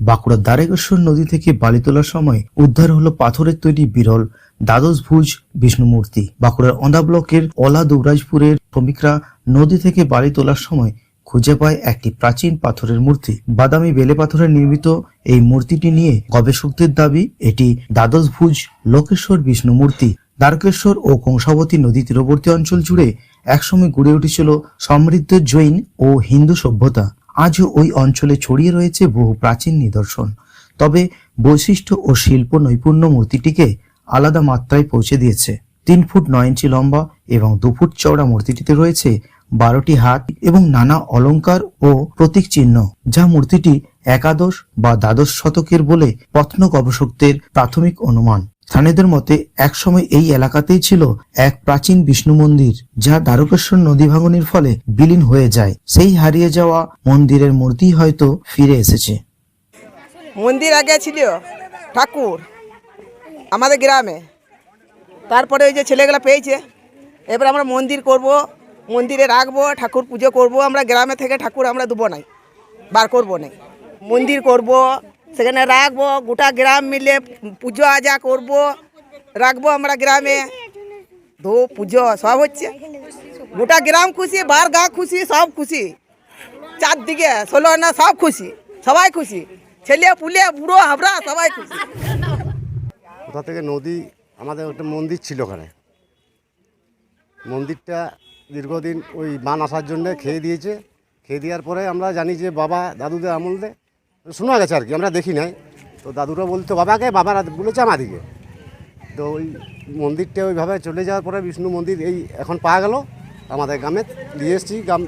বাঁকুড়ার দ্বারেকেশ্বর নদী থেকে বালি তোলার সময় উদ্ধার হলো পাথরের তৈরি বিরল দ্বাদশ ভুজ বিষ্ণু মূর্তি বাঁকুড়ার অন্দা ব্লকের অলা দুবরাজপুরের শ্রমিকরা নদী থেকে বালি তোলার সময় খুঁজে পায় একটি প্রাচীন পাথরের মূর্তি। বাদামি বেলে পাথরের নির্মিত এই মূর্তিটি নিয়ে গবেষকদের দাবি, এটি দ্বাদশ ভুজ লোকেশ্বর বিষ্ণু মূর্তি দ্বারকেশ্বর ও কংসাবতী নদী তীরবর্তী অঞ্চল জুড়ে একসময় গড়ে উঠেছিল সমৃদ্ধ জৈন ও হিন্দু সভ্যতা। আজও ওই অঞ্চলে ছড়িয়ে রয়েছে বহু প্রাচীন নিদর্শন। তবে বৈশিষ্ট্য ও শিল্প নৈপুণ্য মূর্তিটিকে আলাদা মাত্রায় পৌঁছে দিয়েছে। তিন ফুট নয় ইঞ্চি লম্বা এবং দু ফুট চওড়া মূর্তিটিতে রয়েছে বারোটি হাত এবং নানা অলংকার ও প্রতীক চিহ্ন, যা মূর্তিটি একাদশ বা দ্বাদশ শতকের বলে প্রত্ন গবেষকদের প্রাথমিক অনুমান। স্থানীয়দের মতে, একসময় এই এলাকাতেই ছিল এক প্রাচীন বিষ্ণু মন্দির, যা দ্বারকেশ্বর নদী ভাঙনের ফলে বিলীন হয়ে যায়। সেই হারিয়ে যাওয়া মন্দিরের মূর্তি হয়তো ফিরে এসেছে। মন্দির আগে ছিল ঠাকুর, আমাদের গ্রামে। তারপরে ওই যে ছেলেগুলো পেয়েছে। এবার আমরা মন্দির করব, মন্দিরে রাখব, ঠাকুর পুজো করব। আমরা গ্রামে থেকে ঠাকুর আমরা দেবো নাই, বার করব নাই। মন্দির করব সেখানে রাখব, গোটা গ্রাম মিলে পুজো আজা করব। রাখব আমরা গ্রামে। ধো, পুজো, সব হচ্ছে। গোটা গ্রাম খুশি, বার গা খুশি, সব খুশি। চারদিকে ষোলো না সব খুশি, সবাই খুশি। ছেলে, পুলে, বুড়ো, হাবড়া, সবাই খুশি। কোথা থেকে নদী, আমাদের একটা মন্দির ছিল ওখানে। মন্দিরটা দীর্ঘদিন ওই বান আসার জন্যে খেয়ে দিয়েছে। খেয়ে দেওয়ার পরে আমরা জানি যে বাবা, দাদুদের আমলে শোনা গেছে আর কি, আমরা দেখি নাই। তো দাদুরা বলতো, বাবাকে, বাবারা বলেছে আমাদিকে তো ওই মন্দিরটা ওইভাবে চলে যাওয়ার পরে বিষ্ণু মন্দির এই এখন পাওয়া গেল। আমাদের গ্রামে নিয়ে এসেছি গ্রাম,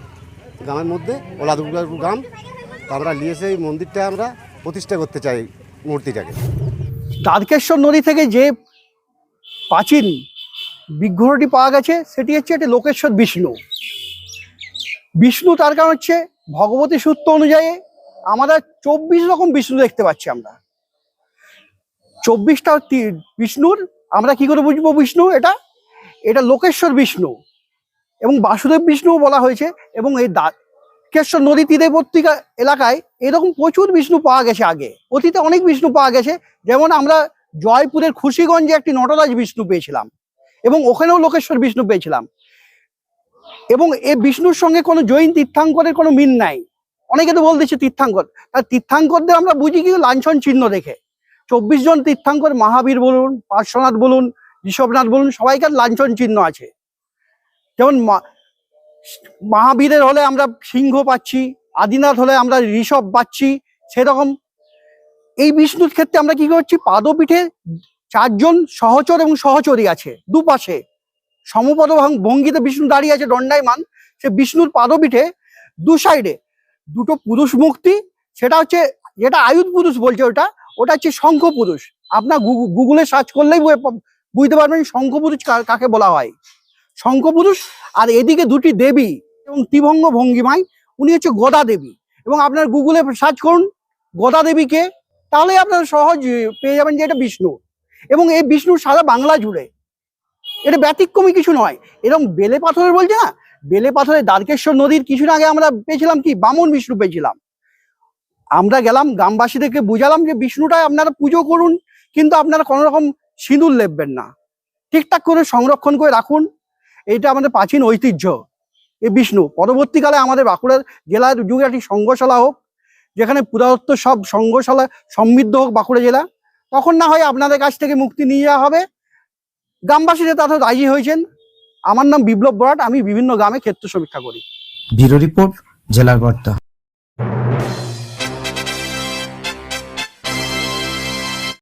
গ্রামের মধ্যে ওলা দুর্গাপুর গ্রাম। তো আমরা নিয়ে এসে এই মন্দিরটা আমরা প্রতিষ্ঠা করতে চাই মূর্তিটাকে। দ্বারকেশ্বর নদী থেকে যে প্রাচীন বিগ্রহটি পাওয়া গেছে, সেটি হচ্ছে একটি লোকেশ্বর বিষ্ণু। বিষ্ণু তার কারণ হচ্ছে ভগবতী সূত্র অনুযায়ী আমরা চব্বিশ রকম বিষ্ণু দেখতে পাচ্ছি আমরা। চব্বিশটা বিষ্ণুর, আমরা কি করে বুঝব বিষ্ণু এটা? এটা লোকেশ্বর বিষ্ণু এবং বাসুদেব বিষ্ণু বলা হয়েছে এবং এই দ্বারকেশ্বর নদী তীরবর্তী এলাকায় এরকম প্রচুর বিষ্ণু পাওয়া গেছে আগে। অতীতে অনেক বিষ্ণু পাওয়া গেছে। যেমন আমরা জয়পুরের খুশিগঞ্জে একটি নটরাজ বিষ্ণু পেয়েছিলাম এবং ওখানেও লোকেশ্বর বিষ্ণু পেয়েছিলাম। এবং এ বিষ্ণুর সঙ্গে কোনো জৈন তীর্থাঙ্করের কোনো মিল নাই। অনেকে তো বলতেছে তীর্থাঙ্কর। তার তীর্থাঙ্করদের আমরা বুঝি কি লাঞ্ছন চিহ্ন দেখে। চব্বিশ জন তীর্থাঙ্কর, মহাবীর বলুন, পার্শ্বনাথ বলুন, ঋষভনাথ বলুন, সবাইকার লাঞ্ছন চিহ্ন আছে। যেমন মহাবীরের হলে আমরা সিংহ পাচ্ছি, আদিনাথ হলে আমরা ঋষভ পাচ্ছি, সেরকম। এই বিষ্ণুর ক্ষেত্রে আমরা কি করছি? পাদপীঠে চারজন সহচর এবং সহচরী আছে, দুপাশে। সমপদ ভঙ্গিতে বিষ্ণু দাঁড়িয়ে আছে, দণ্ডায়মান। সে বিষ্ণুর পাদপীঠে দু সাইডে দুটো পুরুষ মুক্তি, সেটা হচ্ছে যেটা আয়ুধ পুরুষ বলছে ওটা ওটা হচ্ছে শঙ্খ পুরুষ। আপনার গুগু- গুগলে সার্চ করলেই বুঝতে পারবেন শঙ্খ পুরুষ কাকে বলা হয়। শঙ্খ পুরুষ আর এদিকে দুটি দেবী এবং ত্রিভঙ্গ ভঙ্গিমায়, উনি হচ্ছে গদা দেবী। এবং আপনার গুগলে সার্চ করুন, গদা দেবীকে তাহলে আপনারা সহজ পেয়ে যাবেন যে এটা বিষ্ণু। এবং এই বিষ্ণু সারা বাংলা জুড়ে। এটা ব্যতিক্রমী কিছু নয়। এরকম বেলে পাথরের বলছে না বেলে পাথরের দ্বারকেশ্বর নদীর কিছুদিন আগে আমরা পেয়েছিলাম কি? বামন বিষ্ণু পেয়েছিলাম। আমরা গেলাম, গ্রামবাসীদেরকে বুঝালাম যে বিষ্ণুটা আপনারা পুজো করুন, কিন্তু আপনারা কোনো রকম সিঁদুর লেপবেন না। ঠিকঠাক করে সংরক্ষণ করে রাখুন। এটা আমাদের প্রাচীন ঐতিহ্য। এই বিষ্ণু, পরবর্তীকালে আমাদের বাঁকুড়ার জেলার যুগে একটি সংঘশালা হোক, যেখানে পুরাতত্ত্ব সব সংঘশালা সমৃদ্ধ হোক বাঁকুড়া জেলা, তখন না হয় আপনাদের কাছ থেকে মুক্তি নিয়ে যাওয়া হবে। গ্রামবাসীরা তাতে রাজি হয়েছেন। আমার নাম বিপ্লব বরাট আমি বিভিন্ন গ্রামে ক্ষেত্র সমীক্ষা করি। ব্যুরো রিপোর্ট জেলার বার্তা।